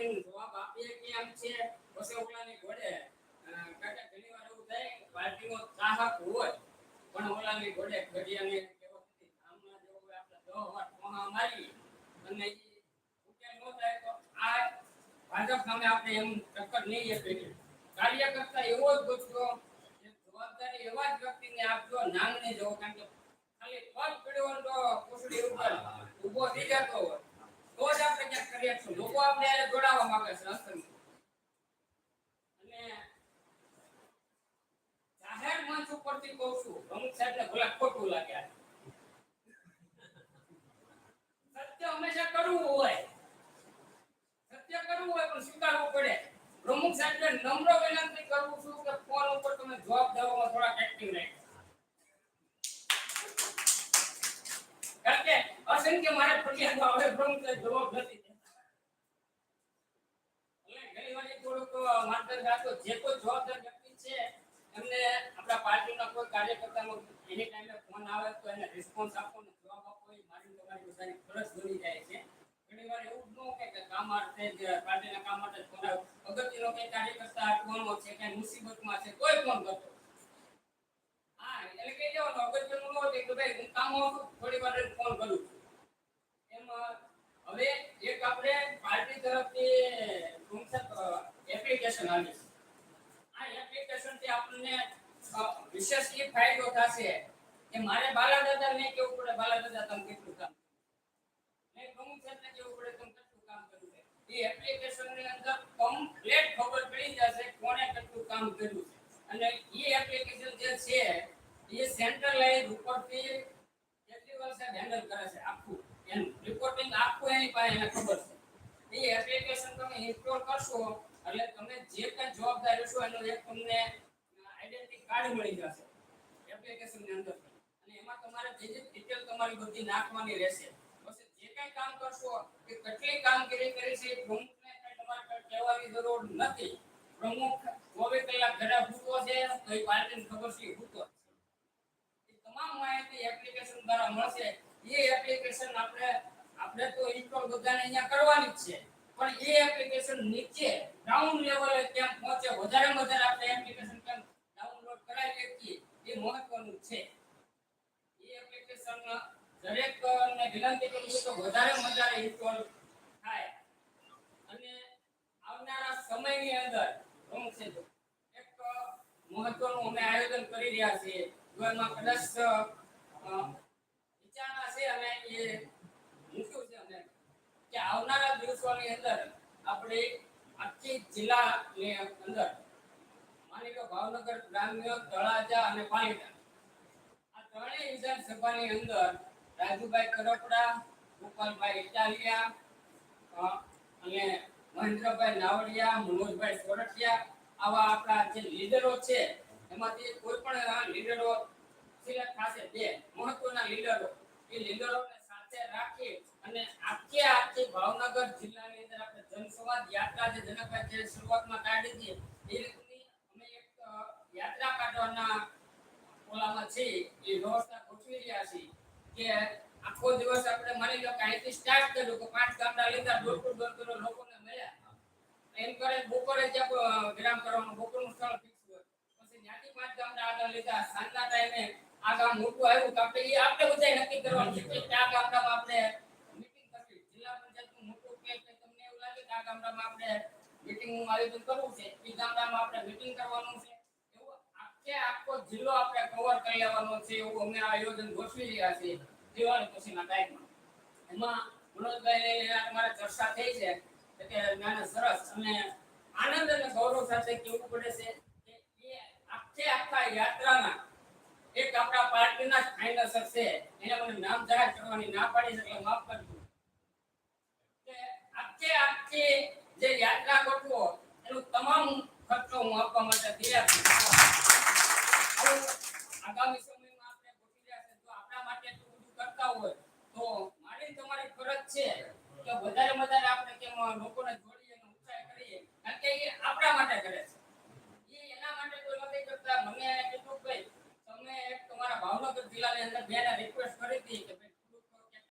કરીને જવાબ આપીએ કે એમ છે ઓલાની ઘોડે કાકા ઘણી વાર એવું થાય પાર્ટીનો ચાહક હોય, પણ ઓલાની ઘોડે ઘડિયાને આમના જેવો આપણે દહ વાર પોહા મારી, અને ઉકેલ ન થાય તો આ ભાજપ સામે આપણે એમ ટક્કર નહીં આપી કાર્યકર્તા એવો જ ગોઠવો જવાબદારી એવા જ વ્યક્તિને આપજો નામ નહીં જવો, કારણ કે ખાલી પગ પડ્યો તો કુસડી ઉપર ઊભો થઈ જતો હોય. તો જ આપણે ક્યાંક કરીએ છીએ લોકો આપણે જોડાવા માંગે છે અસલમાં. અને જાહેર મંચ ઉપરથી કહું છું, અમુક સાહેબને ભલે ખોટું લાગે આ. સત્ય હંમેશા કરવું હોય સત્ય કરવું હોય પણ સ્વીકારવું પડે પ્રમુખ સાહેબને નમ્ર વિનંતી કરું છું કે ફોન ઉપર તમે જવાબ દેવામાં થોડા એક્ટિવ રહે કારણ કે અસંખ્ય મારે ફરિયાદો હવે પ્રમુખ જવાબ નથી જે એવું ન કે કે કામ માટે જ પાર્ટીના કામ માટે જ ફોન આવે. અગત્યનો કઈ કાર્યકર્તા અટવાનો છે, કઈ મુસીબતમાં છે, કોઈ ફોન કરતો હા, એટલે કહી દેવાનું, અગત્યનું ન કે ભાઈ હું કામમાં છું થોડી વાર ફોન કરું. હવે એક આપણે પાર્ટી તરફથી એપ્લિકેશન આવી આ એપ્લિકેશનથી આપણને વિશેષ એ ફાયદો થશે કે મારે બાલા દાદા ને કેવું પડે? બાલા દાદા તમે કેટલું કામ મેં પ્રમુખ સાહેબને કેવું પડે? તમે કેટલું કામ કર્યું છે? એ એપ્લિકેશનની અંદર કમ્પ્લીટ ખબર પડી જશે કોણે કેટલું કામ કર્યું છે. અને એ એપ્લિકેશન જે છે, એ સેન્ટ્રલાઇઝ ઉપરથી કેજરીવાલ સાહેબ હેન્ડલ કરે છે? આખું. એનું રિપોર્ટિંગ આખું એની પાસે એને ખબર છે. એ એપ્લિકેશન તમે ઇન્સ્ટોલ કરશો, એટલે તમે જે કંઈ જવાબદારી છો એનો એક તમને આઈડેન્ટિટી કાર્ડ મળી જશે એપ્લિકેશનની અંદર. અને એમાં તમારે જે જે ડિટેલ તમારી બધી નાખવાની રહેશે. પછી જે કંઈ કામ કરશો કે કેટલી કામગીરી કરી છે, પ્રમુખને તમારે કહેવાની જરૂર નથી. પ્રમુખ ચોવીસ કલાક ઘરે ભૂતો છે, તો એ પાર્ટીને ખબર છે ભૂતો છે. તમામ માહિતી એપ્લિકેશન દ્વારા મળશે. એ એપ્લિકેશન આપણે આપણે તો ઇન્સ્ટોલ બધાને અહીંયા કરવાની છે. પણ એ એપ્લિકેશન નીચે ગ્રાઉન્ડ લેવલે કેમ પહોંચે, વધારે વધારે આપણે એપ્લિકેશન કેમ ડાઉનલોડ કરાવી શકીએ, એ મહત્વનું છે. એ એપ્લિકેશન દરેક ને વિનંતી કરું છું વધારે વધારે ઇન્સ્ટોલ થાય. અને આવનારા સમયની અંદર પ્રમુખ છે એક મહત્વનું અમે આયોજન કરી રહ્યા છીએ. જો એમાં કદાચ અ, વિચારણા છે અને એ મૂક્યું છે અમે કે આવનારા અંદર આપણે આખી જિલ્લાની અંદર માની લો ભાવનગર, ગ્રામ્ય, તળાજા અને પાલિકા આ ત્રણેય વિધાનસભાની અંદર રાજુભાઈ કરોપડા ગોપાલભાઈ ઇટાલિયા અને મહેન્દ્રભાઈ નાવડિયા, મનોજભાઈ સોરઠિયા આવા આપણા જે લીડરો છે, એમાંથી કોઈ પણ લીડરો, સિલેક્ટ થશે બે મહત્વના લીડરો. એ લીડરોને સાથે આખે દિવસ આપણે માની લો કે સ્ટાર્ટ કર્યું કે પાંચ ગામડા લીધા ડોર ટુ ડોર એમ કરે બપોરે વિરામ કરવાનું, બપોરનું સ્થળ ત્યાંથી પાંચ ગામડા લીધા. આ કામ મોટું આવ્યું તો આપણે આપણે બધાય નક્કી કરવાનું છે કે આ ગામડામાં આપણે મીટિંગ કરવી. જિલ્લા પંચાયતનું મોટું કે તમને એવું લાગે કે આ ગામડામાં આપણે મીટિંગનું આયોજન કરવું છે? એ ગામડામાં આપણે મીટિંગ કરવાનું છે. એવું આખે આખો જિલ્લો આપણે કવર કરી લેવાનો છે એવું અમે આ આયોજન ગોઠવી રહ્યા છીએ દિવાળી પછીના ટાઈમમાં. એમાં મનોજભાઈ અમારે ચર્ચા થઈ છે કે ના ના સરસ અને આનંદ અને ગૌરવ સાથે કેવું પડે છે કે એ આખે આખા યાત્રાના એક આપણા પાર્ટીના જ ફાઇનલ છે. એને મને નામ જાહેર કરવાની ના પાડી એટલે માફ કરજો. કે આપકે આપકે જે યાત્રા ગોઠવો એનું તમામ ખર્ચો હું આપવા માટે તૈયાર છું. આગામી સમયમાં આપણે ગોઠવી રહ્યા જો આપણા માટે એટલું બધું કરતા હોય, તો મારી તમારી ફરજ છે કે વધારે વધારે આપણે કેમ લોકોને